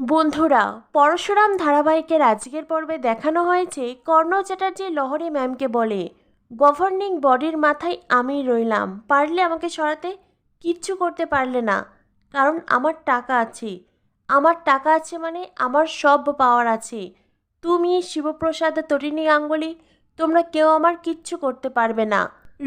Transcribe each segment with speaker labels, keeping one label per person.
Speaker 1: বন্ধুরা, পরশুরাম ধারাবাহিকের আজকের পর্বে দেখানো হয়েছে কর্ণ চ্যাটার্জি লহরী ম্যামকে বলে। গভর্নিং বডির মাথায় আমি রইলাম। পারলে আমাকে সরাতে কিচ্ছু করতে পারলে না, কারণ আমার টাকা আছে। আমার টাকা আছে মানে আমার সব পাওয়ার আছে। তুমি, শিবপ্রসাদ, তরিণী গাঙ্গুলি, তোমরা কেউ আমার কিচ্ছু করতে পারবে না।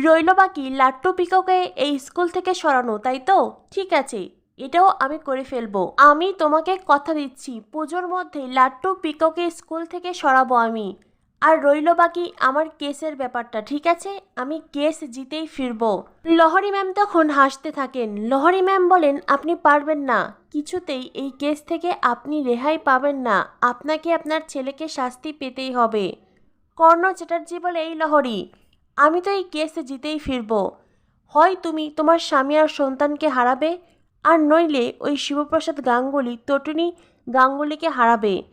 Speaker 1: রইল বাকি লাট্টু পিককে এই স্কুল থেকে সরানো, তাই তো? ঠিক আছে। এটাও আমি করে ফেলব। আমি তোমাকে কথা দিচ্ছি, পুজোর মধ্যে লাট্টু পিককে স্কুল থেকে সরাবো আমি। আর রইল বাকি আমার কেসের ব্যাপারটা, ঠিক আছে? আমি কেস জিতেই ফিরবো। লহরি ম্যাম তখন হাসতে থাকেন। লহরি ম্যাম বলেন, আপনি পারবেন না। কিছুতেই এই কেস থেকে আপনি রেহাই পাবেন না। আপনাকে আপনার ছেলেকে শাস্তি পেতেই হবে। কর্ণ চ্যাটার্জি বলে, এই লহরি, আমি তো এই কেস জিতেই ফিরবো। হয় তুমি তোমার স্বামী আর সন্তানকে হারাবে আর নইলে ওই শিবপ্রসাদ গাঙ্গুলি তটুনি গাঙ্গুলিকে হারাবে।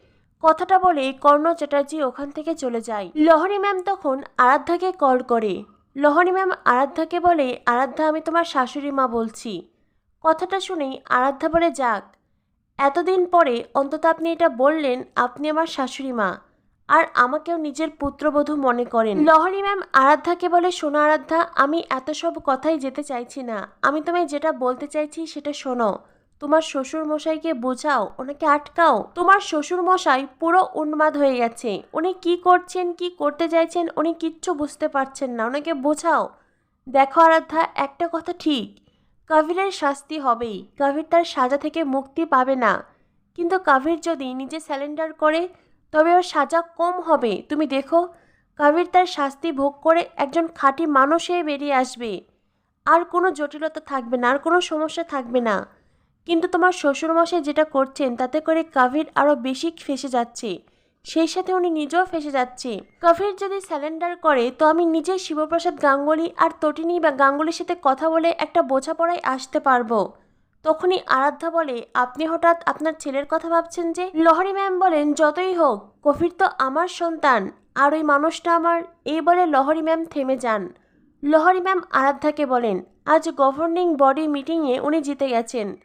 Speaker 1: কথাটা বলে কর্ণ চ্যাটার্জি ওখান থেকে চলে যায়। লহরি ম্যাম তখন আরাধ্যাকে কল করে। লহরি ম্যাম আরাধ্যাকে বলে, আরাধ্যা, আমি তোমার শাশুড়ি মা বলছি। কথাটা শুনেই আরাধ্যা বলে, যাক, এতদিন পরে অন্তত আপনি এটা বললেন, আপনি আমার শাশুড়ি মা। আর আমাকেও নিজের পুত্রবধূ মনে করেন। লহরি ম্যাম, আরাধ্যাকে বলে, শোনো আরাধ্যা, আমি এত সব কথাই যেতে চাইছি না। আমি তোমায় যেটা বলতে চাইছি সেটা শোনো। তোমার শ্বশুর মশাইকে বোঝাও, ওনাকে আটকাও। তোমার শ্বশুর মশাই পুরো উন্মাদ হয়ে গেছে। উনি কি করছেন, কি করতে চাইছেন, উনি কিচ্ছু বুঝতে পারছেন না। ওনাকে বোঝাও। দেখো আরাধ্যা, একটা কথা ঠিক। কাভিরের শাস্তি হবেই। কাভির তার সাজা থেকে মুক্তি পাবে না। কিন্তু কাভির যদি নিজে স্যালেন্ডার করে তবে ওর সাজা কম হবে। তুমি দেখো কাবির তার শাস্তি ভোগ করে একজন খাঁটি মানুষ হয়ে বেরিয়ে আসবে। আর কোনো জটিলতা থাকবে না, আর কোনো সমস্যা থাকবে না। কিন্তু তোমার শ্বশুরমশাই যেটা করছেন, তাতে করে কাভির আরও বেশি ফেসে যাচ্ছে। সেই সাথে উনি নিজেও ফেসে যাচ্ছে। কাভির যদি স্যালেন্ডার করে, তো আমি নিজে শিবপ্রসাদ গাঙ্গুলি আর তটিনী বা গাঙ্গুলির সাথে কথা বলে একটা বোঝাপড়ায় আসতে পারব। তখনই আরাধ্যা বলে, আপনি হঠাৎ আপনার ছেলের কথা ভাবছেন যে? লহরি ম্যাম বলেন, যতই হোক, কফির তো আমার সন্তান, আর ওই মানুষটা আমার। এই বলে লহরি ম্যাম থেমে যান। লহরি ম্যাম আরাধ্যাকে বলেন, আজ গভর্নিং বডি মিটিংয়ে উনি জিতে গেছেন।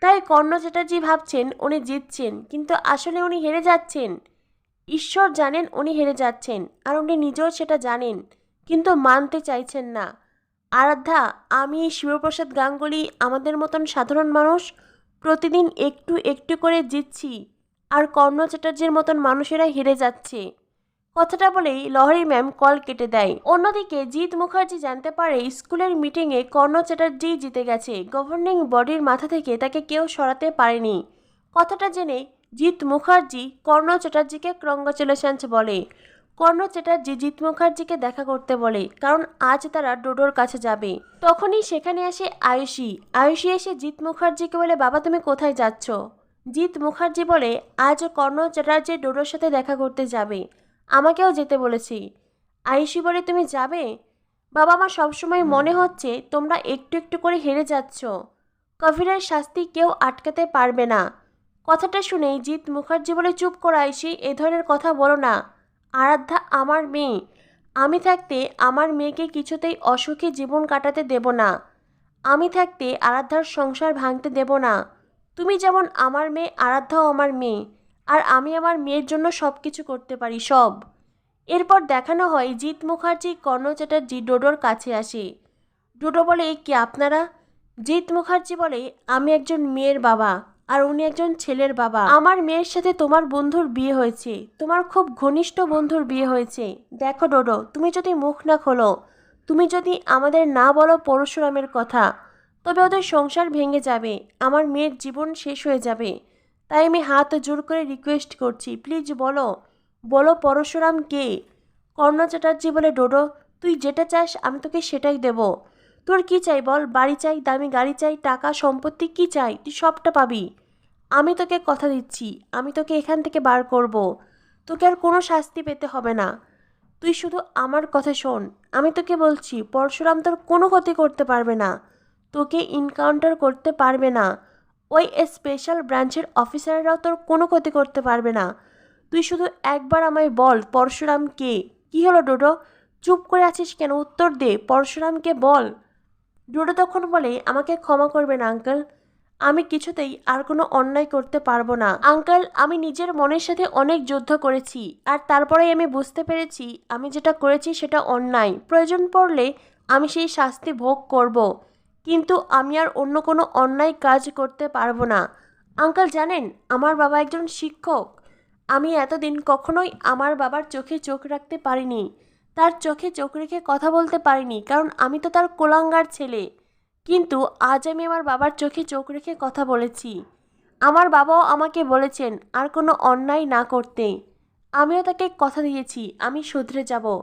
Speaker 1: তাই কর্ণ চ্যাটার্জি ভাবছেন উনি জিতছেন, কিন্তু আসলে উনি হেরে যাচ্ছেন। ঈশ্বর জানেন উনি হেরে যাচ্ছেন, আর উনি নিজেও সেটা জানেন, কিন্তু মানতে চাইছেন না। আরাধ্যা, আমি শিবপ্রসাদ গাঙ্গুলি আমাদের মতন সাধারণ মানুষ? প্রতিদিন একটু একটু করে জিতছি, আর কর্ণ চ্যাটার্জির মতন মানুষেরা হেরে যাচ্ছে। কথাটা বলেই লহরি ম্যাম কল কেটে দেয়। অন্যদিকে জিৎ মুখার্জি জানতে পারে স্কুলের মিটিংয়ে কর্ণ চ্যাটার্জি জিতে গেছে। গভর্নিং বডির মাথা থেকে তাকে কেউ সরাতে পারেনি। কথাটা জেনে জিৎ মুখার্জি কর্ণ চ্যাটার্জিকে ক্রঙ্গ কংগ্রাচুলেশনস বলে। কর্ণ চ্যাটার্জি জিৎ মুখার্জিকে দেখা করতে বলে কারণ আজ তারা ডোডোর কাছে যাবে। তখনই সেখানে আসে আয়ুষী। আয়ুষী এসে জিৎ মুখার্জিকে বলে বাবা তুমি কোথায় যাচ্ছ? জিৎ মুখার্জি বলে আজ কর্ণ চ্যাটার্জি ডোডোর সাথে দেখা করতে যাবে। আমাকেও যেতে বলেছি। আয়ুষী বলে তুমি যাবে? বাবা আমার সবসময় মনে হচ্ছে তোমরা একটু একটু করে হেরে যাচ্ছ। কফিরের শাস্তি কেউ আটকাতে পারবে না। কথাটা শুনেই জিৎ মুখার্জি বলে চুপ করো আয়ুষী এ ধরনের কথা বলো না। আরাধ্যা আমার মেয়ে। আমি থাকতে আমার মেয়েকে কিছুতেই অসুখী জীবন কাটাতে দেব না। আমি থাকতে আরাধ্যার সংসার ভাঙতে দেব না। তুমি যেমন আমার মেয়ে, আরাধ্যাও আমার মেয়ে। আর আমি আমার মেয়ের জন্য সব কিছু করতে পারি, সব। এরপর দেখানো হয় জিৎ মুখার্জি কর্ণ চ্যাটার্জি, ডোডোর কাছে আসে। ডোডো বলে, কি আপনারা? জিৎ মুখার্জি বলে, আমি একজন মেয়ের বাবা। আর উনি একজন ছেলের বাবা। আমার মেয়ের সাথে তোমার বন্ধুর বিয়ে হয়েছে। তোমার খুব ঘনিষ্ঠ বন্ধুর বিয়ে হয়েছে। দেখো ডোডো, তুমি যদি মুখ না খোলো, তুমি যদি আমাদের না বলো পরশুরামের কথা, তবে ওদের সংসার ভেঙে যাবে। আমার মেয়ের জীবন শেষ হয়ে যাবে। তাই আমি হাত জোর করে রিকোয়েস্ট করছি প্লিজ বলো। বলো পরশুরাম কে? কর্ণ চ্যাটার্জি বলে, ডোডো, তুই যেটা চাস আমি তোকে সেটাই দেব। তোর কি চাই বল? বাড়ি চাই, দামি গাড়ি চাই, টাকা, সম্পত্তি কি চাই? তুই সবটা পাবি। আমি তোকে কথা দিচ্ছি, আমি তোকে এখান থেকে বার করব। তোকে আর কোনো শাস্তি পেতে হবে না। তুই শুধু আমার কথা শোন, আমি তোকে বলছি, পরশুরাম তোর কোনো ক্ষতি করতে পারবে না। তোকে ইনকাউন্টার করতে পারবে না। ওই স্পেশাল ব্রাঞ্চের অফিসাররাও তোর কোনো ক্ষতি করতে পারবে না। তুই শুধু একবার আমায় বল, পরশুরাম কে? কী হলো ডোডো? চুপ করে আছিস কেন? উত্তর দে, পরশুরামকে বল। ডোডো তখন বলে, আমাকে ক্ষমা করবেন আঙ্কেল আমি কিছুতেই আর কোনো অন্যায় করতে পারব না। আঙ্কেল, আমি নিজের মনের সাথে অনেক যুদ্ধ করেছি আর তারপরেই আমি বুঝতে পেরেছি আমি যেটা করেছি সেটা অন্যায়। প্রয়োজন পড়লে আমি সেই শাস্তি ভোগ করব। কিন্তু আমি আর অন্য কোনো অন্যায় কাজ করতে পারব না। আঙ্কেল, জানেন, আমার বাবা একজন শিক্ষক। আমি এতদিন কখনোই আমার বাবার চোখে চোখ রাখতে পারিনি। তার চোখে চোখ রেখে কথা বলতে পারিনি, কারণ আমি তো তার কোলাঙ্গার ছেলে। কিন্তু আজ আমি আমার বাবার চোখে চোখ রেখে কথা বলেছি। আমার বাবাও আমাকে বলেছেন আর কোনো অন্যায় না করতে। আমিও তাকে কথা দিয়েছি, আমি শুধরে যাব।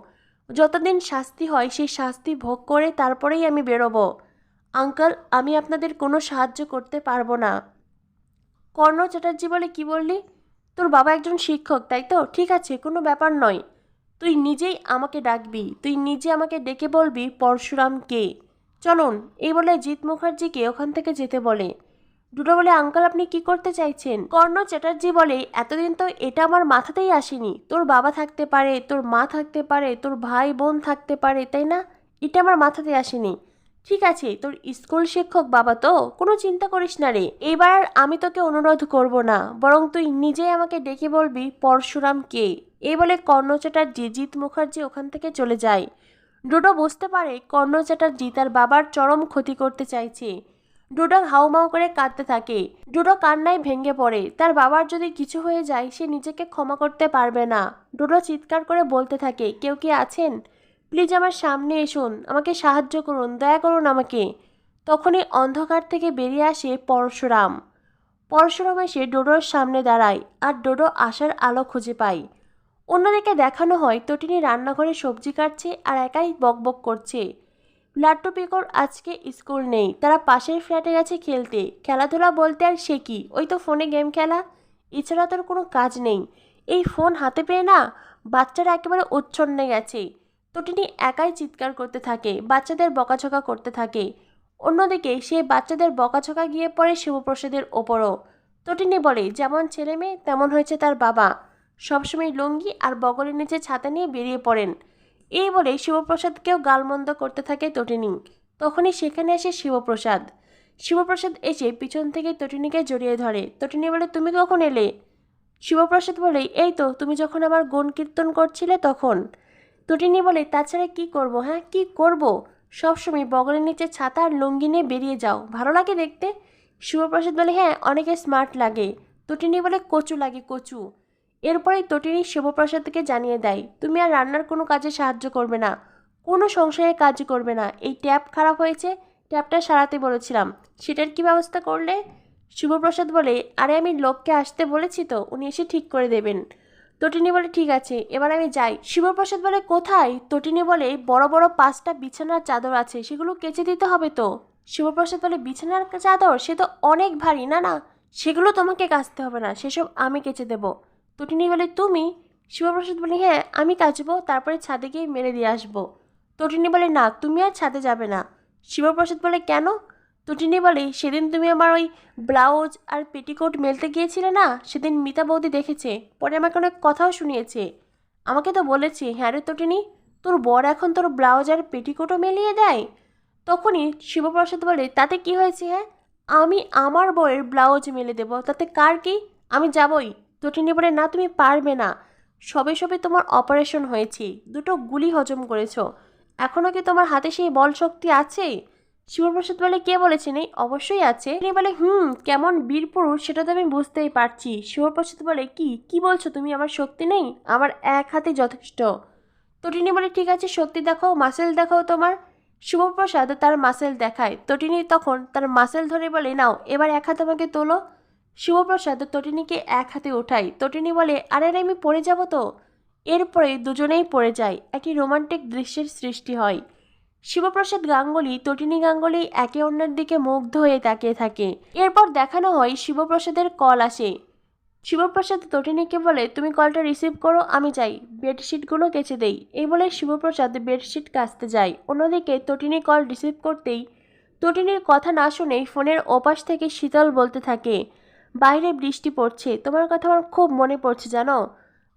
Speaker 1: যতদিন শাস্তি হয় সেই শাস্তি ভোগ করে তারপরেই আমি বেরোবো। আঙ্কেল, আমি আপনাদের কোনো সাহায্য করতে পারব না। কর্ণ চ্যাটার্জি বলে কি বললি? তোর বাবা একজন শিক্ষক, তাই তো? ঠিক আছে, কোনো ব্যাপার নয়। তুই নিজেই আমাকে ডাকবি, তুই নিজে আমাকে ডেকে বলবি পরশুরাম কে চলুন, এই বলে জিৎ মুখার্জিকে ওখান থেকে যেতে বলে। দুটো বলে, আঙ্কাল, আপনি কি করতে চাইছেন? কর্ণ চ্যাটার্জি বলে, এতদিন তো এটা আমার মাথাতেই আসেনি। তোর বাবা থাকতে পারে, তোর মা থাকতে পারে, তোর ভাই বোন থাকতে পারে, তাই না? এটা আমার মাথাতে আসেনি। ঠিক আছে, তোর স্কুল শিক্ষক বাবা তো, কোনো চিন্তা করিস না রে। এবার আমি তোকে অনুরোধ করব না, বরং তুই নিজেই আমাকে ডেকে বলবি পরশুরাম কে। এই বলে কর্ণ চ্যাটার্জি, জিৎ মুখার্জি ওখান থেকে চলে যায়। ডোডো বুঝতে পারে কর্ণ চ্যাটার্জি তার বাবার চরম ক্ষতি করতে চাইছে। ডোডো হাউমাউ করে কাঁদতে থাকে। ডোডো কান্নায় ভেঙে পড়ে। তার বাবার যদি কিছু হয়ে যায়, সে নিজেকে ক্ষমা করতে পারবে না। ডোডো চিৎকার করে বলতে থাকে, কেউ কি আছেন? প্লিজ আমার সামনে এসুন। আমাকে সাহায্য করুন, দয়া করুন আমাকে। তখনই অন্ধকার থেকে বেরিয়ে আসে পরশুরাম। পরশুরাম এসে ডোডোর সামনে দাঁড়ায়, আর ডোডো আসার আলো খুঁজে পায়। অন্যদিকে দেখানো হয় তটিনী রান্নাঘরে সবজি কাটছে আর একাই বকবক করছে। লাট্টু পিকর আজকে স্কুল নেই, তারা পাশের ফ্ল্যাটে গেছে খেলতে। খেলাধুলা বলতে আর সে কি? ওই তো ফোনে গেম খেলা। এছাড়া তোর কোনো কাজ নেই। এই ফোন হাতে পেয়ে না বাচ্চারা একেবারে উচ্ছন্নে গেছে। তটিনী একাই চিৎকার করতে থাকে, বাচ্চাদের বকাঝকা করতে থাকে। অন্যদিকে সে বাচ্চাদের বকাঝকা গিয়ে পড়ে শিবপ্রসাদের ওপরও। তটিনী বলে, যেমন ছেলে মেয়ে তেমন হয়েছে তার বাবা। সবসময় লুঙ্গি আর বগলের নিচে ছাতা নিয়ে বেরিয়ে পড়েন। এই বলে শিবপ্রসাদকেও গালমন্দ করতে থাকে তটিনী। তখনই সেখানে আসে শিবপ্রসাদ। শিবপ্রসাদ এসে পিছন থেকে তটিনীকে জড়িয়ে ধরে। তটিনী বলে, তুমি কখন এলে? শিবপ্রসাদ বলে, এই তো, তুমি যখন আমার গুণ কীর্তন করছিলে তখন। তটিনী বলে, তাছাড়া কি করব হ্যাঁ? কি করব? সবসময় বগলের নিচে ছাতা আর লুঙ্গি নিয়ে বেরিয়ে যাও। ভালো লাগে দেখতে? শিবপ্রসাদ বলে হ্যাঁ অনেকে স্মার্ট লাগে। তটিনী বলে, কচু লাগে, কচু। এরপরেই তটিনী শিবপ্রসাদকে জানিয়ে দেয়, তুমি আর রান্নার কোনো কাজে সাহায্য করবে না, কোনো সংসারে কাজ করবে না। এই ট্যাপ খারাপ হয়েছে, ট্যাপটা সারাতে বলেছিলাম। সেটার কি ব্যবস্থা করলে? শিবপ্রসাদ বলে, আরে আমি লোককে আসতে বলেছি তো, উনি এসে ঠিক করে দেবেন। তটিনী বলে, ঠিক আছে, এবার আমি যাই। শিবপ্রসাদ বলে, কোথায়? তটিনী বলে, বড় বড় পাঁচটা বিছানার চাদর আছে, সেগুলো কেচে দিতে হবে তো। শিবপ্রসাদ বলে, বিছানার চাদর? সে তো অনেক ভারী, না না, সেগুলো তোমাকে কাচতে হবে না, সেসব আমি কেচে দেবো। তটিনী বলে, তুমি? শিবপ্রসাদ বলে হ্যাঁ আমি কাচবো, তারপরে ছাদে গিয়ে মেরে দিয়ে আসব। তটিনী বলে, না, তুমি আর ছাদে যাবে না। শিবপ্রসাদ বলে, কেন? তটিনী বলে, সেদিন তুমি আমার ওই ব্লাউজ আর পেটিকোট মেলতে গিয়েছিলে না? সেদিন মিতা বৌদি দেখেছে, পরে আমাকে অনেক কথাও শুনিয়েছে। আমাকে তো বলেছে হ্যাঁ রে তটিনী তোর বর এখন তোর ব্লাউজ আর পেটিকোটও মেলিয়ে দেয়। তখনই শিবপ্রসাদ বলে, তাতে কি হয়েছে হ্যাঁ? আমি আমার বউয়ের ব্লাউজ মেলে দেবো, তাতে কার কি? আমি যাবই। তটিনী বলে, না, তুমি পারবে না। সবে সবে তোমার অপারেশন হয়েছে। দুটো গুলি হজম করেছ। এখনও কি তোমার হাতে সেই বল শক্তি আছে? শিবপ্রসাদ বলে, কে বলেছে নেই? অবশ্যই আছে। তিনি বলে, হুম, কেমন বীর পুরুষ, সেটা তো আমি বুঝতেই পারছি। শিবপ্রসাদ বলে, কি? কি বলছো তুমি? আমার শক্তি নেই? আমার এক হাতে যথেষ্ট। তটিনী বলে, ঠিক আছে, শক্তি দেখাও মাসেল দেখাও তোমার। শুভপ্রসাদ তার মাসেল দেখায়। তটিনী তখন তার মাসেল ধরে বলে, নাও, এবার এক হাত আমাকে তোলো। শিবপ্রসাদ তটিনীকে এক হাতে ওঠায়। তটিনী বলে, আরে আমি পড়ে যাব তো? এরপরে দুজনেই পড়ে যায়। একটি রোমান্টিক দৃশ্যের সৃষ্টি হয়। শিবপ্রসাদ গাঙ্গুলি, তটিনী গাঙ্গুলি একে অন্যের দিকে মুগ্ধ হয়ে তাকিয়ে থাকে। এরপর দেখানো হয় শিবপ্রসাদের কল আসে। শিবপ্রসাদ তটিনীকে বলে, তুমি কলটা রিসিভ করো, আমি যাই। বেডশিটগুলো কেচে দেই। এই বলে শিবপ্রসাদ বেডশিট কাচতে যায়। অন্যদিকে তটিনী কল রিসিভ করতেই তটিনীর কথা না শুনেই ফোনের ওপাশ থেকে শীতল বলতে থাকে বাইরে বৃষ্টি পড়ছে। তোমার কথা আমার খুব মনে পড়ছে, জানো?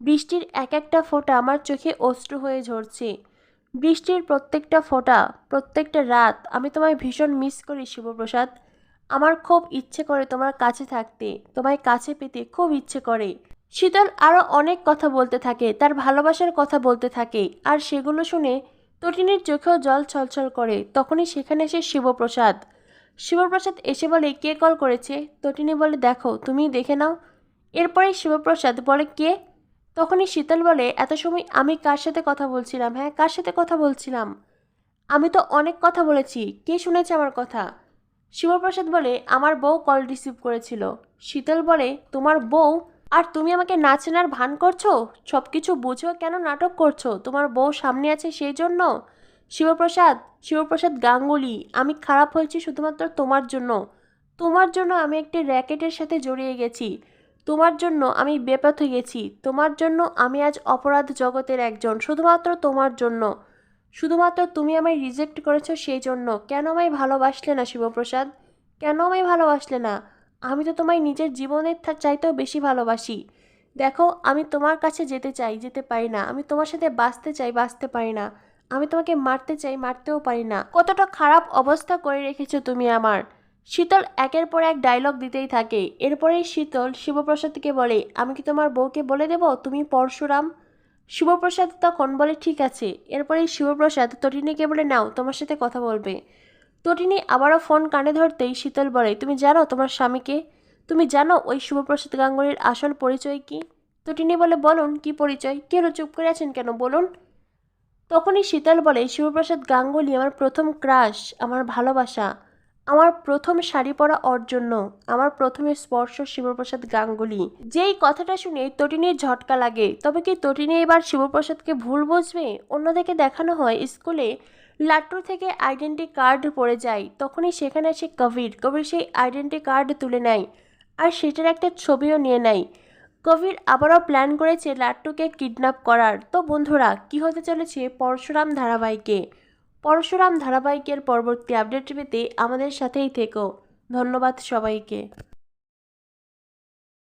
Speaker 1: বৃষ্টির এক একটা ফোঁটা আমার চোখে অশ্রু হয়ে ঝরছে। বৃষ্টির প্রত্যেকটা ফোঁটা, প্রত্যেকটা রাত আমি তোমায় ভীষণ মিস করি, শিবপ্রসাদ। আমার খুব ইচ্ছে করে তোমার কাছে থাকতে, তোমায় কাছে পেতে খুব ইচ্ছে করে। শীতল আরও অনেক কথা বলতে থাকে, তার ভালোবাসার কথা বলতে থাকে, আর সেগুলো শুনে তটিনীর চোখেও জল ছলছল করে। তখনই সেখানে এসে শিবপ্রসাদ। শিবপ্রসাদ এসে বলে, কে কল করেছে? তটিনী বলে, দেখো তুমি দেখে নাও। এরপরে শিবপ্রসাদ বলে, কে? তখনই শীতল বলে, এত সময় আমি কার সাথে কথা বলছিলাম? হ্যাঁ কার সাথে কথা বলছিলাম? আমি তো অনেক কথা বলেছি। কে শুনেছে আমার কথা? শিবপ্রসাদ বলে, আমার বউ কল রিসিভ করেছিল। শীতল বলে, তোমার বউ? আর তুমি আমাকে না চেনার ভান করছ? সব কিছু বুঝো? কেন নাটক করছ? তোমার বউ সামনে আছে সেই জন্য? শিবপ্রসাদ শিবপ্রসাদ গাঙ্গুলি, আমি খারাপ হয়েছি শুধুমাত্র তোমার জন্য। তোমার জন্য আমি একটি র্যাকেটের সাথে জড়িয়ে গেছি। তোমার জন্য আমি বেপথ হয়ে গেছি। তোমার জন্য আমি আজ অপরাধ জগতের একজন, শুধুমাত্র তোমার জন্য। শুধুমাত্র তুমি আমায় রিজেক্ট করেছ সেই জন্য। কেন আমায় ভালোবাসলে না শিবপ্রসাদ? কেন আমায় ভালোবাসলে না? আমি তো তোমায় নিজের জীবনের চাইতেও বেশি ভালোবাসি। দেখো, আমি তোমার কাছে যেতে চাই, যেতে পারি না। আমি তোমার সাথে বাঁচতে চাই, বাঁচতে পারি না। আমি তোমাকে মারতে চাই, মারতেও পারি না। কতটা খারাপ অবস্থা করে রেখেছো তুমি আমার। শীতল একের পর এক ডায়লগ দিতেই থাকে। এরপরেই শীতল শিবপ্রসাদকে বলে, আমি কি তোমার বউকে বলে দেব? তুমি পরশুরাম? শিবপ্রসাদ তখন বলে, ঠিক আছে। এরপরেই শিবপ্রসাদ তটিনীকে বলে, নাও, তোমার সাথে কথা বলবে। তটিনী আবারও ফোন কানে ধরতেই শীতল বলে, তুমি জানো তোমার স্বামীকে? তুমি জানো ওই শুভপ্রসাদ গাঙ্গুলির আসল পরিচয় কি? তটিনী বলে, বলুন, কি পরিচয়? কেন চুপ করে আছেন কেন? বলুন। তখনই শীতল বলে, শিবপ্রসাদ গাঙ্গুলি, আমার প্রথম ক্রাশ, আমার ভালোবাসা, আমার প্রথম শাড়ি পরা ওর জন্য আমার প্রথমে স্পর্শ শিবপ্রসাদ গাঙ্গুলি। যেই কথাটা শুনে তটিনীর ঝটকা লাগে। তবে কি তটিনী এবার শিবপ্রসাদকে ভুল বুঝবে? অন্যদিকে দেখানো হয়, স্কুলে লাট্টুর থেকে আইডেন্টি কার্ড পড়ে যায়। তখনই সেখানে আসে কবির। কবির সেই আইডেন্টি কার্ড তুলে নেয় আর সেটার একটা ছবিও নিয়ে নেয়। কবির আবারও প্ল্যান করেছে লাট্টুকে কিডন্যাপ করার। তো বন্ধুরা, কি হতে চলেছে পরশুরাম ধারাবাহিকে? পরশুরাম ধারাবাহিকের পরবর্তী আপডেট পেতে আমাদের সাথেই থেকো। ধন্যবাদ সবাইকে।